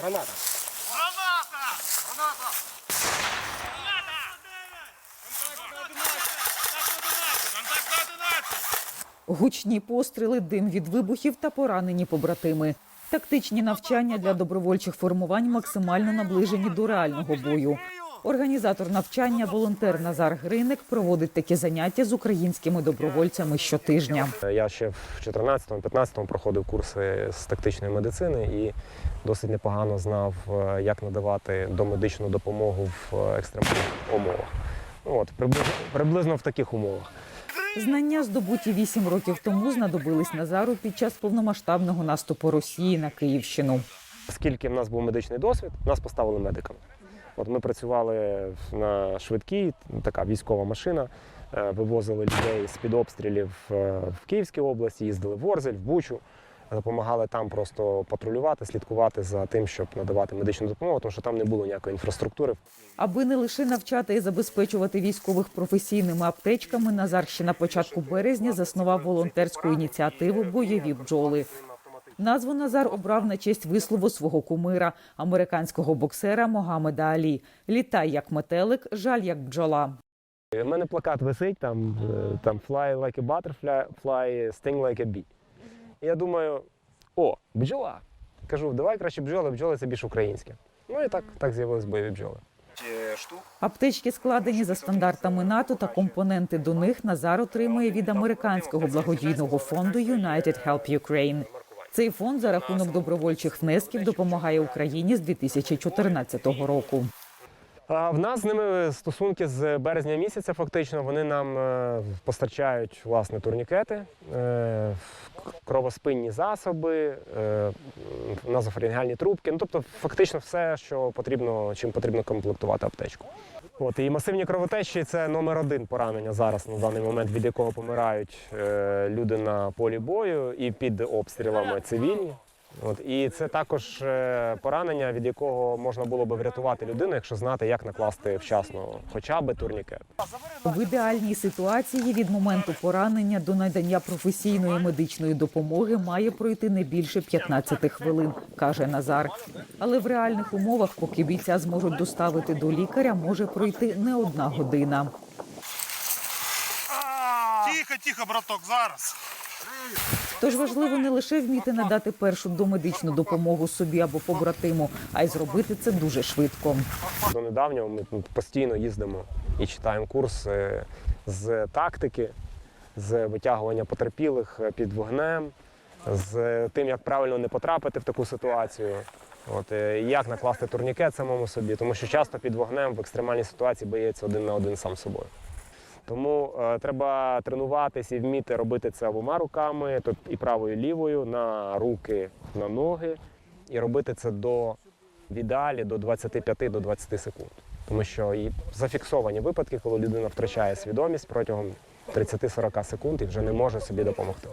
Граната. Граната! Граната! Граната! Контакт 11! Гучні постріли, дим від вибухів та поранені побратими. Тактичні навчання для добровольчих формувань максимально наближені до реального бою. Організатор навчання, волонтер Назар Гриник, проводить такі заняття з українськими добровольцями щотижня. Я ще в 14-15 проходив курси з тактичної медицини і досить непогано знав, е, як надавати домедичну допомогу в е, екстремальних умовах. Ну, От, приблизно, приблизно в таких умовах. Знання, здобуті вісім років тому, знадобились Назару під час повномасштабного наступу Росії на Київщину. Оскільки в нас був медичний досвід, нас поставили медиками. От ми працювали на швидкій, така військова машина, е, вивозили людей з-під обстрілів е, в Київській області, їздили в Орзель, в Бучу, допомагали там просто патрулювати, слідкувати за тим, щоб надавати медичну допомогу, тому що там не було ніякої інфраструктури. Аби не лише навчати і забезпечувати військових професійними аптечками, Назар ще на початку березня заснував волонтерську ініціативу Бойові бджоли. Назву Назар обрав на честь вислову свого кумира, американського боксера Могамеда Алі. Літай як метелик, жаль як бджола. У мене плакат висить, там, е, там fly like a butterfly, fly, sting like a bee. Я думаю, о, бджола. Кажу, давай краще бджоли, бджоли це більш українське. Ну і так, так з'явились бойові бджоли. Аптечки складені за стандартами НАТО та компоненти до них Назар отримує від американського благодійного фонду United Help Ukraine. Цей фонд за рахунок добровольчих внесків допомагає Україні з 2014 року. В нас з ними стосунки з березня місяця. Фактично вони нам е, постачають власне турнікети, е, кровоспинні засоби, е, назофарінгальні трубки. Ну тобто, фактично, все, що потрібно, чим потрібно комплектувати аптечку. От і масивні кровотечі це номер один поранення зараз на даний момент, від якого помирають е, люди на полі бою і під обстрілами цивільні. От і це також е, поранення, від якого можна було би врятувати людину, якщо знати, як накласти вчасно хоча б турнікет. В ідеальній ситуації від моменту поранення до надання професійної медичної допомоги має пройти не більше 15 хвилин, каже Назар. Але в реальних умовах, поки бійця зможуть доставити до лікаря, може пройти не одна година. Тихо, тихо, браток, зараз. Тож важливо не лише вміти надати першу домедичну допомогу собі або побратиму, а й зробити це дуже швидко. До недавнього ми постійно їздимо і читаємо курси з тактики, з витягування потерпілих під вогнем, з тим, як правильно не потрапити в таку ситуацію. От, е, як накласти турнікет самому собі, тому що часто під вогнем в екстремальній ситуації боєць один на один сам собою. Тому е, треба тренуватись і вміти робити це обома руками, тут і правою, і лівою, на руки, на ноги, і робити це до в ідеалі до 25 до 20 секунд. Тому що і зафіксовані випадки, коли людина втрачає свідомість протягом 30-40 секунд і вже не може собі допомогти.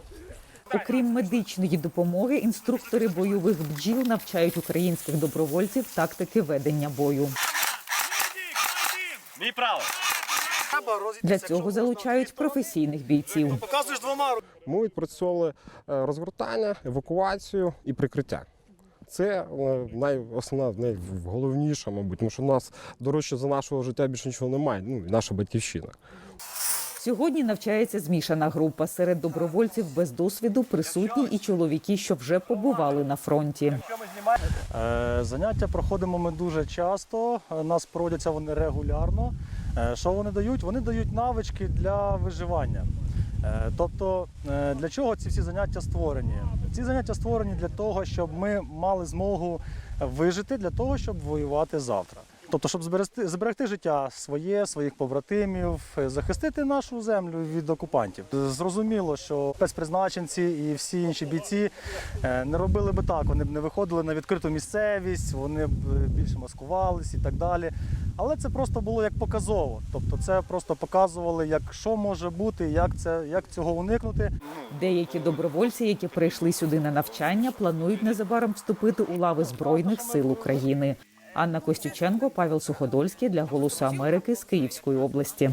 Окрім медичної допомоги, інструктори бойових бджіл навчають українських добровольців тактики ведення бою. Мій право. Для цього залучають професійних бійців. Показуєш двома Ми відпрацьовували е, розгортання, евакуацію і прикриття. Це е, найосновна, найголовніше, мабуть, тому що в нас дорожче за нашого життя більше нічого немає. Ну і наша батьківщина. Сьогодні навчається змішана група. Серед добровольців без досвіду присутні і чоловіки, що вже побували на фронті. Е, Заняття проходимо ми дуже часто. Нас проводяться вони регулярно. Е, Що вони дають? Вони дають навички для виживання. Е, Тобто, е, для чого ці всі заняття створені? Ці заняття створені для того, щоб ми мали змогу вижити, для того, щоб воювати завтра. Тобто, щоб зберегти, зберегти життя своє, своїх побратимів, захистити нашу землю від окупантів. Зрозуміло, що спецпризначенці і всі інші бійці е, не робили би так. Вони б не виходили на відкриту місцевість, вони б е, більше маскувались і так далі. Але це просто було як показово. Тобто, це просто показували, як що може бути, як це як цього уникнути. Деякі добровольці, які прийшли сюди на навчання, планують незабаром вступити у лави збройних сил України. Анна Костюченко, Павел Суходольський для Голосу Америки з Київської області.